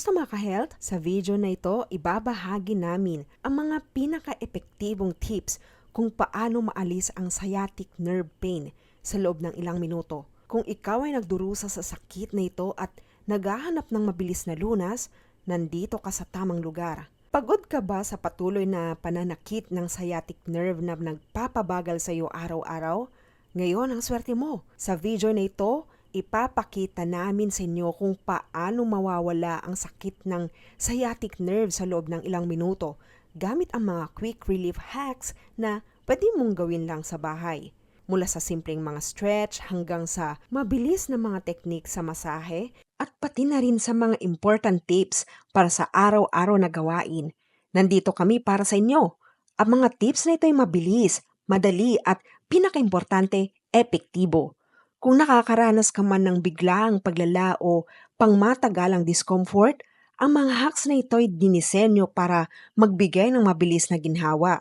Kamusta mga ka-health? Sa video na ito, ibabahagi namin ang mga pinaka-epektibong tips kung paano maalis ang sciatic nerve pain sa loob ng ilang minuto. Kung ikaw ay nagdurusa sa sakit na ito at naghahanap ng mabilis na lunas, nandito ka sa tamang lugar. Pagod ka ba sa patuloy na pananakit ng sciatic nerve na nagpapabagal sa iyo araw-araw? Ngayon ang swerte mo. Sa video na ito, ipapakita namin sa inyo kung paano mawawala ang sakit ng sciatic nerve sa loob ng ilang minuto gamit ang mga quick relief hacks na pwede mong gawin lang sa bahay. Mula sa simpleng mga stretch hanggang sa mabilis na mga teknik sa masahe at pati na rin sa mga important tips para sa araw-araw na gawain. Nandito kami para sa inyo. Ang mga tips na ito ay mabilis, madali at pinakaimportante, epektibo. Kung nakakaranas ka man ng biglaang paglala o pangmatagalang discomfort, ang mga hacks na ito ay dinisenyo para magbigay ng mabilis na ginhawa.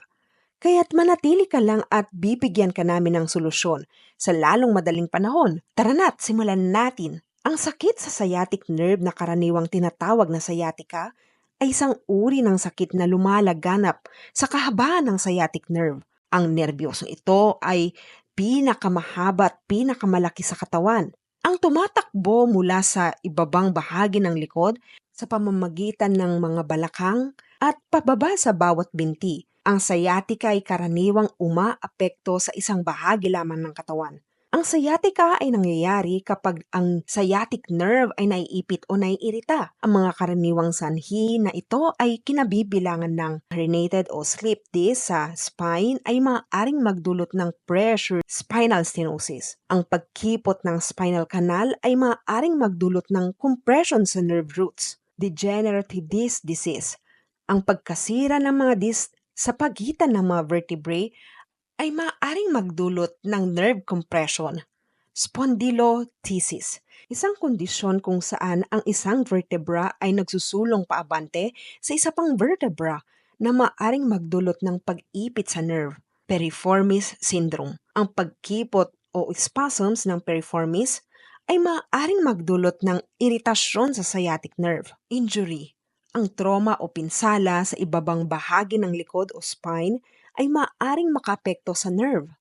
Kaya't manatili ka lang at bibigyan ka namin ng solusyon sa lalong madaling panahon. Tara na't simulan natin. Ang sakit sa sciatic nerve na karaniwang tinatawag na sciatica ay isang uri ng sakit na lumalaganap sa kahabaan ng sciatic nerve. Ang nerbyosong ito ay pinakamahaba at pinakamalaki sa katawan. Ang tumatakbo mula sa ibabang bahagi ng likod sa pamamagitan ng mga balakang at pababa sa bawat binti. Ang sciatica ay karaniwang umaapekto sa isang bahagi lamang ng katawan. Ang sciatica ay nangyayari kapag ang sciatic nerve ay naiipit o naiirita. Ang mga karaniwang sanhi na ito ay kinabibilangan ng herniated o slip disc sa spine ay maaaring magdulot ng pressure spinal stenosis. Ang pagkipot ng spinal canal ay maaaring magdulot ng compression sa nerve roots. Degenerative disc disease. Ang pagkasira ng mga disc sa pagitan ng mga vertebrae ay maaaring magdulot ng nerve compression. Spondylolisthesis, isang kondisyon kung saan ang isang vertebra ay nagsusulong paabante sa isa pang vertebra na maaaring magdulot ng pag-ipit sa nerve. Piriformis syndrome, ang pagkipot o spasms ng piriformis ay maaaring magdulot ng iritasyon sa sciatic nerve. Injury, ang trauma o pinsala sa ibabang bahagi ng likod o spine ay maaaring makapekto sa nerve.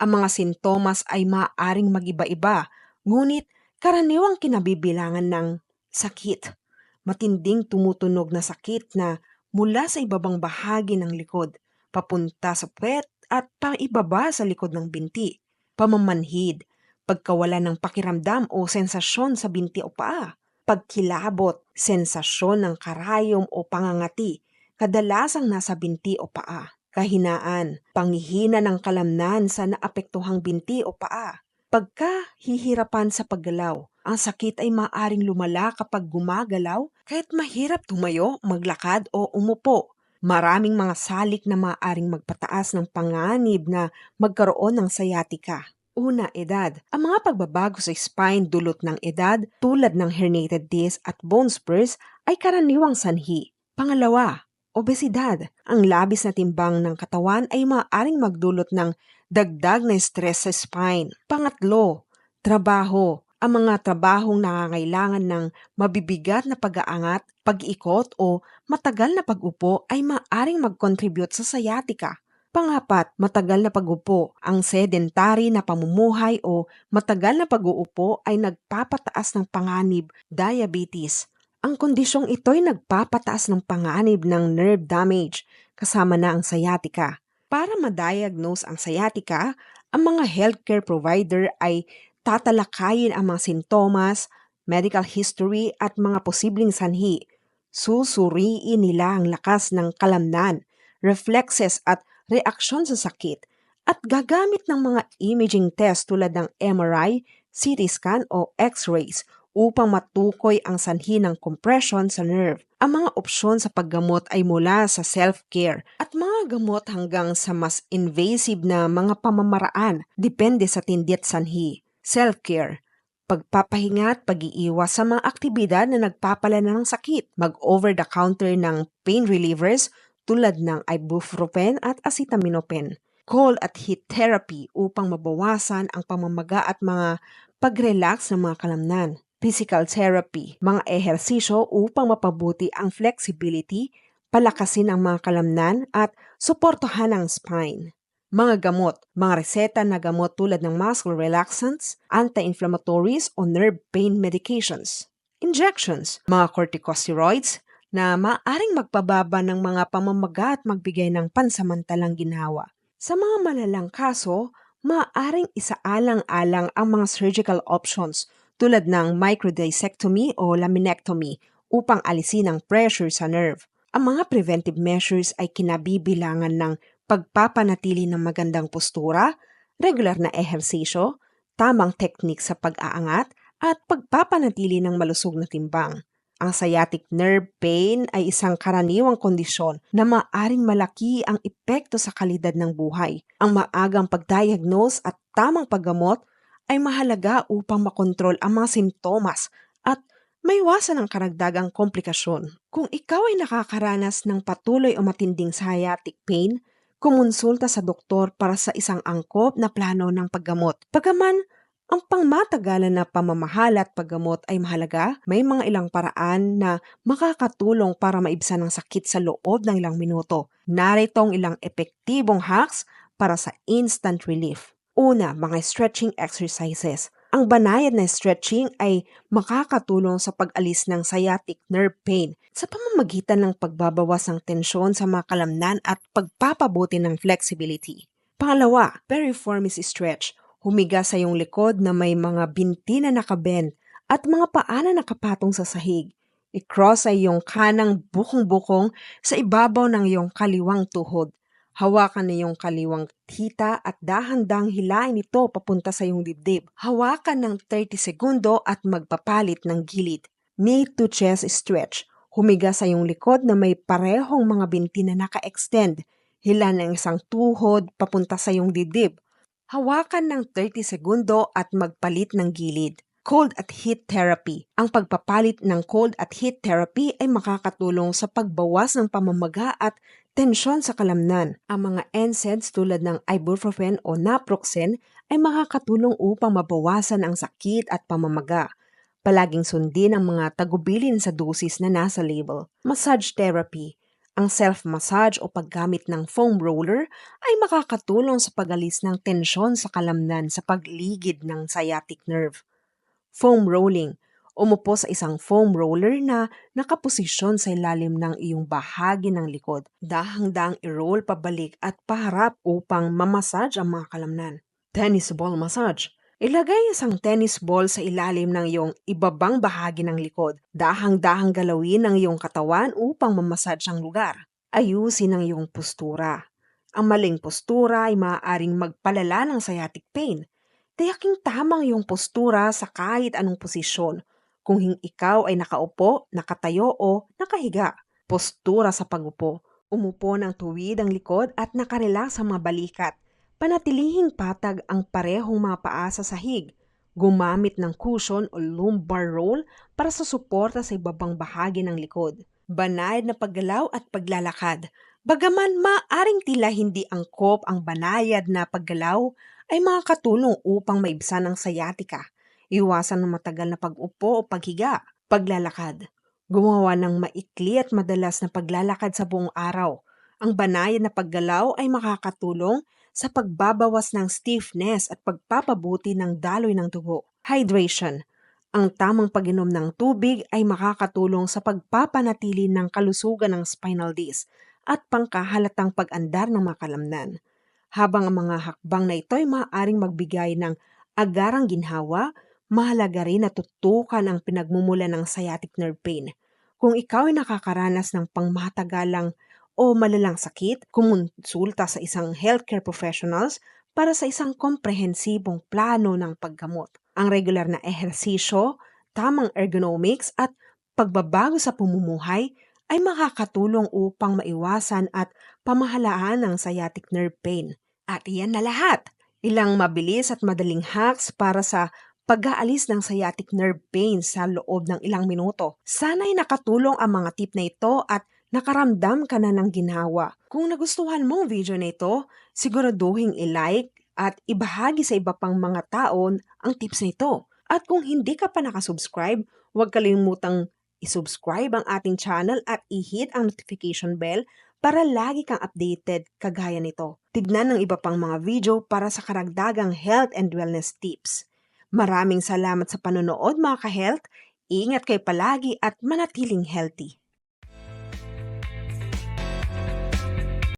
Ang mga sintomas ay maaaring magiba-iba, ngunit karaniwang kinabibilangan ng sakit. Matinding tumutunog na sakit na mula sa ibabang bahagi ng likod, papunta sa puwet at paibaba sa likod ng binti. Pamamanhid, pagkawala ng pakiramdam o sensasyon sa binti o paa. Pagkilabot, sensasyon ng karayom o pangangati, kadalasang nasa binti o paa kahinaan, panghihina ng kalamnan sa naapektuhang binti o paa. Pagkahihirapan sa paggalaw, ang sakit ay maaring lumala kapag gumagalaw kahit mahirap tumayo, maglakad o umupo. Maraming mga salik na maaring magpataas ng panganib na magkaroon ng sciatica. Una, edad. Ang mga pagbabago sa spine dulot ng edad tulad ng herniated disc at bone spurs ay karaniwang sanhi. Pangalawa, obesidad. Ang labis na timbang ng katawan ay maaaring magdulot ng dagdag na stress sa spine. Pangatlo, trabaho. Ang mga trabahong nangangailangan ng mabibigat na pag-aangat, pag-ikot o matagal na pag-upo ay maaaring mag-contribute sa sciatica. Pangapat, matagal na pag-upo. Ang sedentary na pamumuhay o matagal na pag-uupo ay nagpapataas ng panganib, diabetes, ang kondisyong ito'y nagpapataas ng panganib ng nerve damage kasama na ang sciatica. Para ma-diagnose ang sciatica, ang mga healthcare provider ay tatalakayin ang mga sintomas, medical history at mga posibleng sanhi. Susuriin nila ang lakas ng kalamnan, reflexes at reaksyon sa sakit at gagamit ng mga imaging test tulad ng MRI, CT scan o X-rays upang matukoy ang sanhi ng compression sa nerve. Ang mga opsyon sa paggamot ay mula sa self-care at mga gamot hanggang sa mas invasive na mga pamamaraan depende sa tindi at sanhi. Self-care pagpapahinga at pag-iiwas sa mga aktibidad na nagpapalala ng sakit, mag-over-the-counter ng pain relievers tulad ng ibuprofen at acetaminophen, cold at heat therapy upang mabawasan ang pamamaga at mga pag-relax ng mga kalamnan. Physical therapy, mga ehersisyo upang mapabuti ang flexibility, palakasin ang mga kalamnan at suportahan ang spine. Mga gamot, mga reseta na gamot tulad ng muscle relaxants, anti-inflammatories o nerve pain medications. Injections, mga corticosteroids na maaring magpababa ng mga pamamaga at magbigay ng pansamantalang ginawa. Sa mga malalang kaso, maaaring isaalang-alang ang mga surgical options tulad ng microdisectomy o laminectomy upang alisin ang pressure sa nerve. Ang mga preventive measures ay kinabibilangan ng pagpapanatili ng magandang postura, regular na ehersisyo, tamang teknik sa pag-aangat, at pagpapanatili ng malusog na timbang. Ang sciatic nerve pain ay isang karaniwang kondisyon na maaring malaki ang epekto sa kalidad ng buhay. Ang maagang pagdiagnose at tamang paggamot ay mahalaga upang makontrol ang mga sintomas at maiwasan ang karagdagang komplikasyon. Kung ikaw ay nakakaranas ng patuloy o matinding sciatic pain, kumonsulta sa doktor para sa isang angkop na plano ng paggamot. Pagaman, ang pangmatagalan na pamamahal at paggamot ay mahalaga, may mga ilang paraan na makakatulong para maibsan ang sakit sa loob ng ilang minuto. Narito ang ilang epektibong hacks para sa instant relief. Una, mga stretching exercises. Ang banayad na stretching ay makakatulong sa pag-alis ng sciatic nerve pain sa pamamagitan ng pagbabawas ng tensyon sa mga kalamnan at pagpapabuti ng flexibility. Pangalawa, piriformis stretch Humiga sa iyong likod na may mga binti na nakabend at mga paa na nakapatong sa sahig. I-cross ay iyong kanang bukong-bukong sa ibabaw ng iyong kaliwang tuhod. Hawakan na iyong kaliwang hita at dahan-dang hilain ito papunta sa iyong dibdib. Hawakan ng 30 segundo at magpapalit ng gilid. Knee to chest stretch. Humiga sa iyong likod na may parehong mga binti na naka-extend. Hila ng isang tuhod papunta sa iyong dibdib. Hawakan ng 30 segundo at magpalit ng gilid. Cold at heat therapy. Ang pagpapalit ng cold at heat therapy ay makakatulong sa pagbawas ng pamamaga at tensyon sa kalamnan. Ang mga NSAIDs tulad ng ibuprofen o naproxen ay makakatulong upang mabawasan ang sakit at pamamaga. Palaging sundin ang mga tagubilin sa dosis na nasa label. Massage therapy ang self-massage o paggamit ng foam roller ay makakatulong sa pagalis ng tensyon sa kalamnan sa pagligid ng sciatic nerve. Foam rolling Umupo sa isang foam roller na nakaposisyon sa ilalim ng iyong bahagi ng likod. Dahang-dahang i-roll pabalik at paharap upang mamassage ang mga kalamnan. Tennis ball massage Ilagay isang tennis ball sa ilalim ng iyong ibabang bahagi ng likod. Dahang-dahang galawin ang iyong katawan upang mamassage ang lugar. Ayusin ang iyong postura. Ang maling postura ay maaaring magpalala ng sciatic pain. Tiyaking tamang iyong postura sa kahit anong posisyon. Kung ikaw ay nakaupo, nakatayo o nakahiga. Postura sa pagupo. Umupo ng tuwid ang likod at nakarelax sa mga balikat Panatilihing patag ang parehong mga paa sa sahig. Gumamit ng cushion o lumbar roll para sa suporta sa ibabang bahagi ng likod. Banayad na paggalaw at paglalakad. Bagaman maaring tila hindi angkop ang banayad na paggalaw, ay makakatulong upang maibsan ang sciatica. Iwasan ng matagal na pag-upo o paghiga. Paglalakad. Gumawa ng maikli at madalas na paglalakad sa buong araw. Ang banayad na paggalaw ay makakatulong sa pagbabawas ng stiffness at pagpapabuti ng daloy ng dugo. Hydration. Ang tamang pag-inom ng tubig ay makakatulong sa pagpapanatili ng kalusugan ng spinal disc at pangkahalatang pag-andar ng mga kalamnan. Habang ang mga hakbang na ito ay maaaring magbigay ng agarang ginhawa, mahalaga rin na tutukan ang pinagmumula ng sciatic nerve pain. Kung ikaw ay nakakaranas ng pangmatagalang o malalang sakit, kumonsulta sa isang healthcare professionals para sa isang komprehensibong plano ng paggamot. Ang regular na ehersisyo, tamang ergonomics at pagbabago sa pumumuhay ay makakatulong upang maiwasan at pamahalaan ang sciatic nerve pain. At iyan na lahat. Ilang mabilis at madaling hacks para sa pag-aalis ng sciatic nerve pain sa loob ng ilang minuto. Sana'y nakatulong ang mga tip na ito at nakaramdam ka na ng ginawa. Kung nagustuhan mo ang video na ito, siguraduhin i-like at ibahagi sa iba pang mga taon ang tips na ito. At kung hindi ka pa nakasubscribe, huwag kalimutang isubscribe ang ating channel at i-hit ang notification bell para lagi kang updated kagaya nito. Tignan ng iba pang mga video para sa karagdagang health and wellness tips. Maraming salamat sa panonood mga ka-health. Ingat kayo palagi at manatiling healthy.